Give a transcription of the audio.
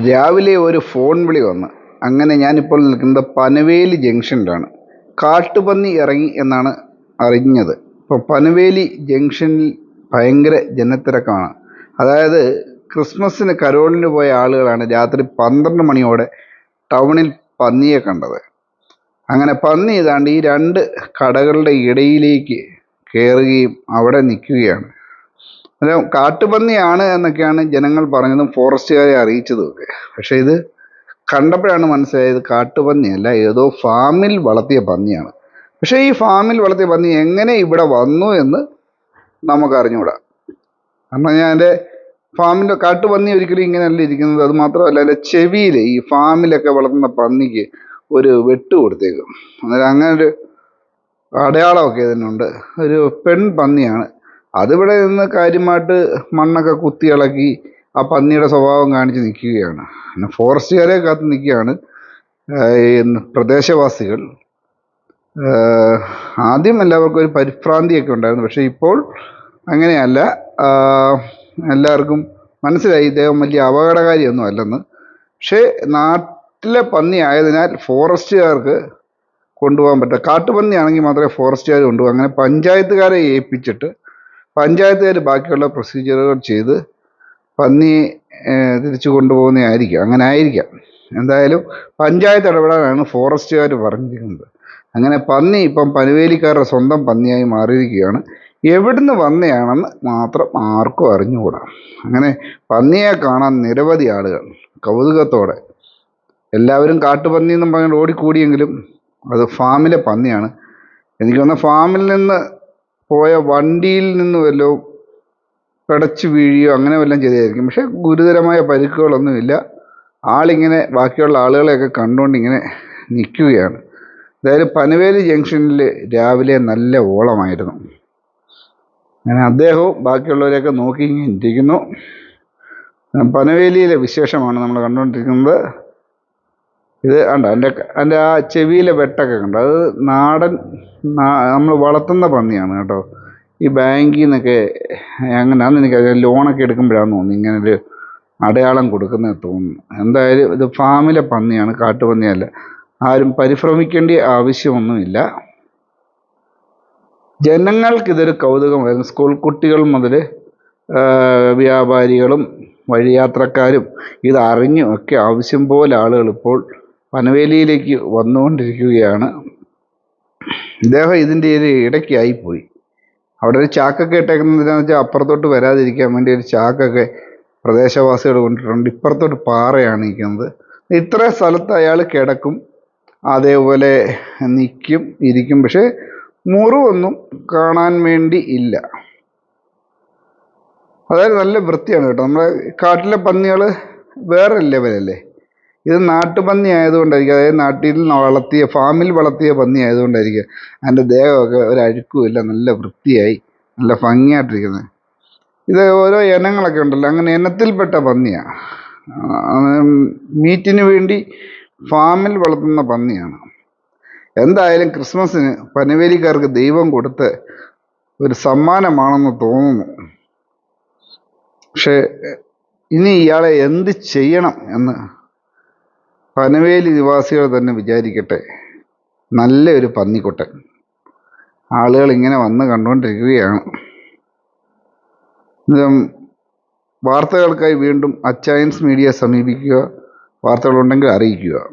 രാവിലെ ഒരു ഫോൺ വിളി വന്ന് അങ്ങനെ ഞാനിപ്പോൾ നിൽക്കുന്നത് പനവേലി ജംഗ്ഷനിലാണ്. കാട്ടുപന്നി ഇറങ്ങി എന്നാണ് അറിഞ്ഞത്. ഇപ്പോൾ പനവേലി ജംഗ്ഷനിൽ ഭയങ്കര ജനത്തിരക്കാണ്. അതായത് ക്രിസ്മസിന് കരോളിന് പോയ ആളുകളാണ് രാത്രി പന്ത്രണ്ട് മണിയോടെ ടൗണിൽ പന്നിയെ കണ്ടത്. അങ്ങനെ പന്നി ഏതാണ്ട് ഈ രണ്ട് കടകളുടെ ഇടയിലേക്ക് കയറുകയും അവിടെ നിൽക്കുകയാണ്. അന്നേരം കാട്ടുപന്നിയാണ് എന്നൊക്കെയാണ് ജനങ്ങൾ പറഞ്ഞതും ഫോറസ്റ്റുകാരെ അറിയിച്ചതും ഒക്കെ പക്ഷേ ഇത് കണ്ടപ്പോഴാണ് മനസ്സിലായത് കാട്ടുപന്നിയല്ല ഏതോ ഫാമിൽ വളർത്തിയ പന്നിയാണ്. പക്ഷേ ഈ ഫാമിൽ വളർത്തിയ പന്നി എങ്ങനെ ഇവിടെ വന്നു എന്ന് നമുക്ക് അറിഞ്ഞുകൂടാ കാരണം ഞാൻ എന്റെ ഫാമിന്റെ കാട്ടുപന്നി ഒരിക്കലും ഇങ്ങനെയല്ല ഇരിക്കുന്നത്. അത് മാത്രമല്ല എന്റെ ചെവിയിൽ ഈ ഫാമിലൊക്കെ വളർത്തുന്ന പന്നിക്ക് ഒരു വെട്ട് കൊടുത്തേക്കും. അന്നേരം അങ്ങനെ ഒരു അടയാളമൊക്കെ ഇതിനുണ്ട്. ഒരു പെൺ പന്നിയാണ് അതിവിടെ നിന്ന് കാര്യമായിട്ട് മണ്ണൊക്കെ കുത്തി ഇളക്കി ആ പന്നിയുടെ സ്വഭാവം കാണിച്ച് നിൽക്കുകയാണ്. പിന്നെ ഫോറസ്റ്റുകാരെ കാത്ത് നിൽക്കുകയാണ് പ്രദേശവാസികൾ. ആദ്യം എല്ലാവർക്കും ഒരു പരിഭ്രാന്തിയൊക്കെ ഉണ്ടായിരുന്നു. പക്ഷേ ഇപ്പോൾ അങ്ങനെയല്ല. എല്ലാവർക്കും മനസ്സിലായി ഇദ്ദേഹം വലിയ അപകടകാരിയൊന്നും അല്ലെന്ന്. പക്ഷേ നാട്ടിലെ പന്നി ആയതിനാൽ ഫോറസ്റ്റുകാർക്ക് കൊണ്ടുപോകാൻ പറ്റും കാട്ടുപന്നിയാണെങ്കിൽ മാത്രമേ ഫോറസ്റ്റുകാർ കൊണ്ടുപോകാം. അങ്ങനെ പഞ്ചായത്തുകാരെ ഏൽപ്പിച്ചിട്ട് പഞ്ചായത്തുകാർ ബാക്കിയുള്ള പ്രൊസീജിയറുകൾ ചെയ്ത് പന്നി തിരിച്ചു കൊണ്ടുപോകുന്നതായിരിക്കും. അങ്ങനെ ആയിരിക്കാം. എന്തായാലും പഞ്ചായത്ത് ഇടപെടാനാണ് ഫോറസ്റ്റുകാർ പറഞ്ഞിരിക്കുന്നത്. അങ്ങനെ പന്നി ഇപ്പം പനുവേലിക്കാരുടെ സ്വന്തം പന്നിയായി മാറിയിരിക്കുകയാണ്. എവിടുന്ന് വന്നയാണെന്ന് മാത്രം ആർക്കും അറിഞ്ഞുകൂടാ. അങ്ങനെ പന്നിയെ കാണാൻ നിരവധി ആളുകൾ കൗതുകത്തോടെ എല്ലാവരും കാട്ടുപന്നി എന്നും പറഞ്ഞുകൊണ്ട് ഓടിക്കൂടിയെങ്കിലും അത് ഫാമിലെ പന്നിയാണ്. എനിക്ക് തോന്നുന്നു ഫാമിൽ നിന്ന് പോയ വണ്ടിയിൽ നിന്ന് വല്ലതും പിടച്ചു വീഴുകയോ അങ്ങനെ വല്ലതും ചെയ്തായിരിക്കും പക്ഷേ ഗുരുതരമായ പരിക്കുകളൊന്നുമില്ല. ആളിങ്ങനെ ബാക്കിയുള്ള ആളുകളെയൊക്കെ കണ്ടുകൊണ്ട് ഇങ്ങനെ നിൽക്കുകയാണ്. അതായത് പനവേലി ജംഗ്ഷനിൽ രാവിലെ നല്ല ഓളമായിരുന്നു. അങ്ങനെ അദ്ദേഹവും ബാക്കിയുള്ളവരെയൊക്കെ നോക്കി ഇരിക്കുന്നു. പനവേലിയിലെ വിശേഷമാണ് നമ്മൾ കണ്ടുകൊണ്ടിരിക്കുന്നത്. ഇത് കണ്ടോ? എന്റെ എന്റെ ആ ചെവിയിലെ വെട്ടൊക്കെ കണ്ടോ? അത് നാടൻ നമ്മൾ വളർത്തുന്ന പന്നിയാണ് കേട്ടോ. ഈ ബാങ്കിൽ നിന്നൊക്കെ എങ്ങനെയാണെന്ന് എനിക്ക് ലോണൊക്കെ എടുക്കുമ്പോഴാണ് തോന്നുന്നു ഇങ്ങനെ ഒരു അടയാളം കൊടുക്കുന്നത് തോന്നുന്നു. എന്തായാലും ഇത് ഫാമിലെ പന്നിയാണ് കാട്ടുപന്നിയല്ല ആരും പരിഭ്രമിക്കേണ്ട ആവശ്യമൊന്നുമില്ല. ജനങ്ങൾക്കിതൊരു കൗതുകമായിരുന്നു സ്കൂൾ കുട്ടികൾ മുതൽ വ്യാപാരികളും വഴിയാത്രക്കാരും ഇതറിഞ്ഞും ഒക്കെ ആവശ്യം പോലെ ആളുകൾ ഇപ്പോൾ പനവേലിയിലേക്ക് വന്നുകൊണ്ടിരിക്കുകയാണ്. ഇദ്ദേഹം ഇതിന്റെ ഒരു ഇടയ്ക്കായിപ്പോയി അവിടെ ഒരു ചാക്കൊക്കെ ഇട്ടേക്കുന്നതെന്ന് വെച്ചാൽ അപ്പുറത്തോട്ട് വരാതിരിക്കാൻ വേണ്ടി ഒരു ചാക്കൊക്കെ പ്രദേശവാസികൾ കൊണ്ടിട്ടുണ്ട്. ഇപ്പുറത്തോട്ട് പാറയാണ് നിൽക്കുന്നത്. ഇത്ര സ്ഥലത്ത് അയാൾ കിടക്കും അതേപോലെ നിൽക്കും ഇരിക്കും. പക്ഷേ മുറിവൊന്നും കാണാൻ വേണ്ടി ഇല്ല. അതായത് നല്ല വൃത്തിയാണ് കേട്ടോ. നമ്മുടെ കാട്ടിലെ പന്നികൾ വേറെ ലെവലല്ലേ ഇത് നാട്ടുപന്നി ആയതുകൊണ്ടായിരിക്കും. അതായത് നാട്ടിൽ വളർത്തിയ ഫാമിൽ വളർത്തിയ പന്നി ആയതുകൊണ്ടായിരിക്കും. അതിന്റെ ദേഹമൊക്കെ ഒരു അഴുക്കുമില്ല നല്ല വൃത്തിയായി നല്ല ഭംഗിയായിട്ടിരിക്കുന്നത്. ഇത് ഓരോ ഇനങ്ങളൊക്കെ ഉണ്ടല്ലോ. അങ്ങനെ ഇനത്തിൽപ്പെട്ട പന്നിയാണ് മീറ്റിന് വേണ്ടി ഫാമിൽ വളർത്തുന്ന പന്നിയാണ്. എന്തായാലും ക്രിസ്മസിന് പനവേലിക്കാർക്ക് ദൈവം കൊടുത്ത് ഒരു സമ്മാനമാണെന്ന് തോന്നുന്നു. പക്ഷേ ഇനി ഇയാളെ എന്ത് ചെയ്യണം എന്ന് പനവേലി നിവാസികൾ തന്നെ വിചാരിക്കട്ടെ. നല്ലൊരു പന്നിക്കുട്ടൻ. ആളുകൾ ഇങ്ങനെ വന്ന് കണ്ടുകൊണ്ടിരിക്കുകയാണ് വാർത്തകൾക്കായി വീണ്ടും അച്ചയൻസ് മീഡിയ സമീപിക്കുക. വാർത്തകളുണ്ടെങ്കിൽ അറിയിക്കുക.